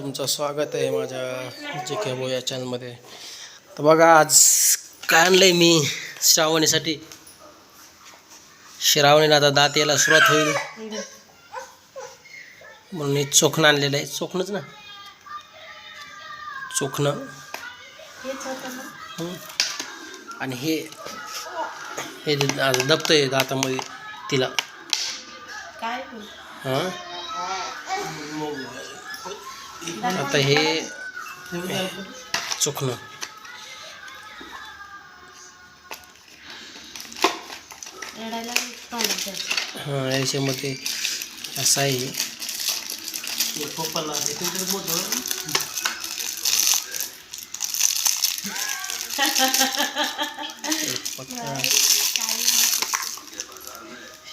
तुमचं स्वागत आहे माझ्या जे के बो या चॅनलमध्ये तर बघा आज काय आणलंय मी श्रावणीसाठी? श्रावणीला आता दात यायला सुरुवात होईल. म्हणून हे चोखणं आणलेलं आहे. चोखणंच ना? चोखणं. हं. आणि हे हे आज दबतंय दातामध्ये तिला. हां? आता हे चुकणं. हां याच्यामध्ये असं आहे.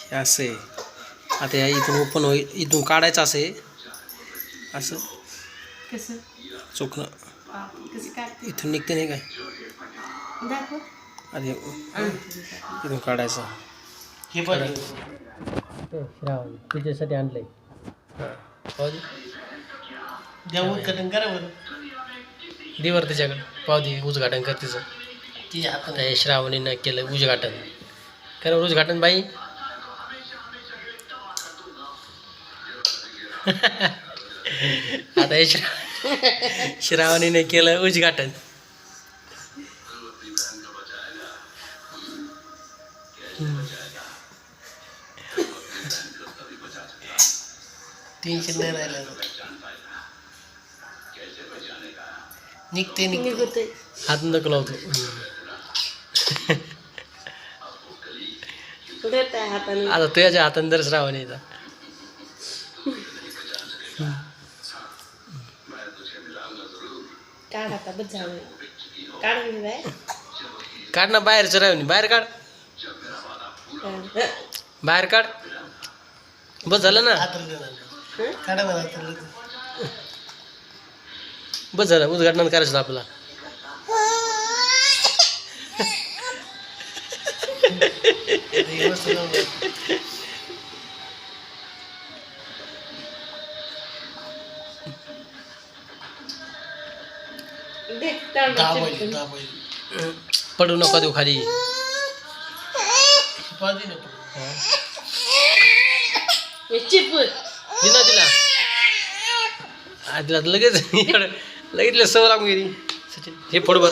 हे असं आहे. आता या इथून ओपन होईल. इथून काढायचं असं आहे. असं. कसं? काढते इथून निघते नाही काय? दाखव. आधी इथून काढायचं. हे पण श्रावण तुझ्यासाठी आणलंय. देऊन करा बरं. दिवर त्याच्याकडे. पाहू दे उद्घाटन कर तिचं. तिच्या आता हे श्रावणीनं केलं उद्घाटन. कर उद्घाटन बाई. आता हे श्रा श्रावणीने केलं उद्घाटन. टेन्शन नाही राहिलं निघते निघते. हात नको लावतो देत आहे हाताने. आता तुझ्या हाताने जर श्रावणीचा काढ आता बस झालं काढून घे बाय काढ ना बाहेर श्रावणी बाहेर काढ. बाहेर काढ. बस झालं ना? काढा बस झालं. उद्घाटन करायचं होतं आपल्याला हे मस्त लावलं. दे काढ दहा बस बैल चिपकून. दहा बैल पडू नको देऊ खाली हे. दिना तिला आदिला तर लगेच लगेच सवय लागून गेली. सचिन हे फोड बर.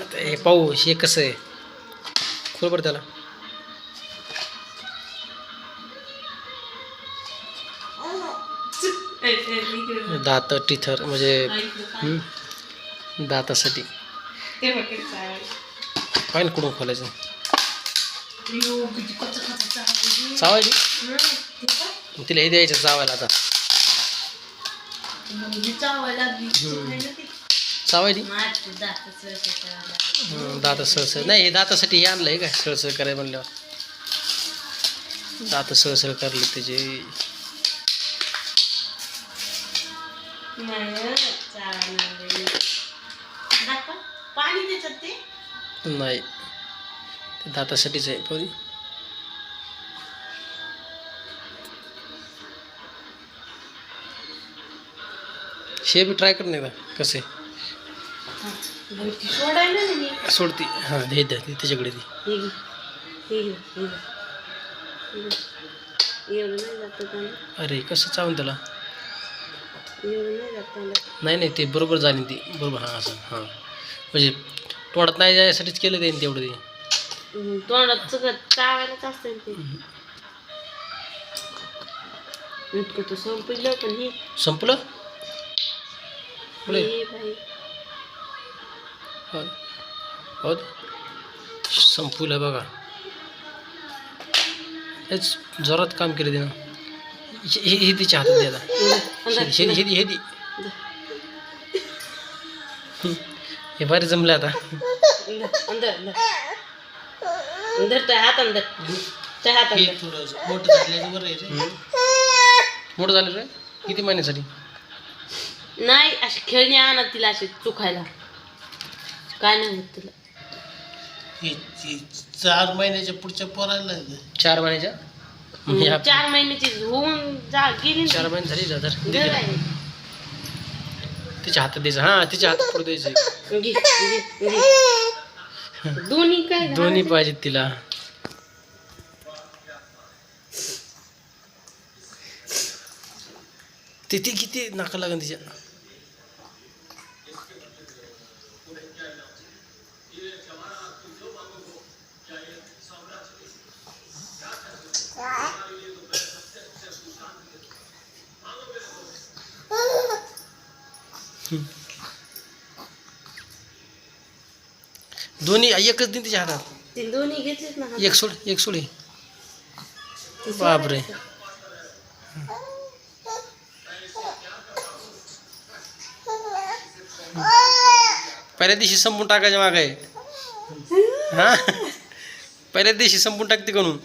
आता हे पाहू हे कसं आहे? खोल बरं त्याला. दात टिथर म्हणजे दातासाठी. काय ना कुठून खोलायचं? चावायची? मग तिला हे द्यायचं चावायला आता. मग चावायची दात सळसळ. नाही हे दातासाठी हे आणलंय काय सळसळ करायला म्हणल्यावर. दात सळसळ करले त्याचे. नाही. ते दातासाठीच आहे पोरी. शे बी ट्राय कर नाही का कसे? सोडती. हां दे द्या ते त्याच्याकडे ती अरे कसं चावून त्याला? नाही नाही नाही ते बरोबर झाली ती. बरोबर हां असं हां. म्हणजे तोंडात नाही जायसाठीच केलं त्यांनी तेवढं ते. तोंडात सगळं चावायलाच असतं ते. इतकं तर संपलं पण हे संपलं? पुढे हे बाई. हो हो संपवलं बघा. हेच जोरात काम केलं तिनं. हे हे- तिच्या हातात द्यायला हे हे हे दे हं. भारी जमलं आता. अंदर, अंदर. अंदर अंदर. त्या हात अंदर. त्या हात अंदर मोठं झाल्याचं बरं आहे रे. मोठं झालं रे? किती महिन्यासाठी? नाही अशी खेळणी आणत तिला अशी चुकायला काय नाही होत तिला. हे हे चार महिन्याच्या पुढच्या पोरायला चार महिन्याच्या? चार महिन्याची होऊन जा गेली ना. चार. महिने झाली घर आहे. तिच्या हातात द्यायचं. हा तिच्या हातात पुढे द्यायचं. घे, घे, घे. दोन्ही काय दोन्ही पाहिजेत तिला. ते ती किती नाका लागन तिच्या? दोन्ही एकच दिन तिच्या हातात ते दोन्ही घेतलेत ना हातात. एक सोड एक सोडी ते बापरे. सोडायचं. पहिल्या दिवशी संपून टाकायच्या माग आहे हा पहिल्या दिवशी संपून टाकते कणून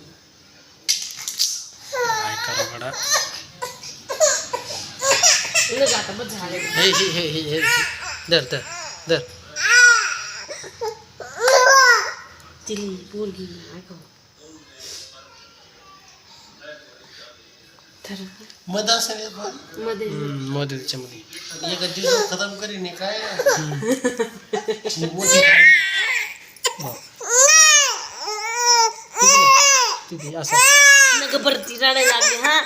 काय करा गड्या. उलट आता बस झालं हे हे हे हे हे. धर धर धर. तिली पोरगी मध असेल मध्ये. त्याच्यामध्ये एका दिवसात खतम करीन काय? असं. नग परती रडायला लागली हा.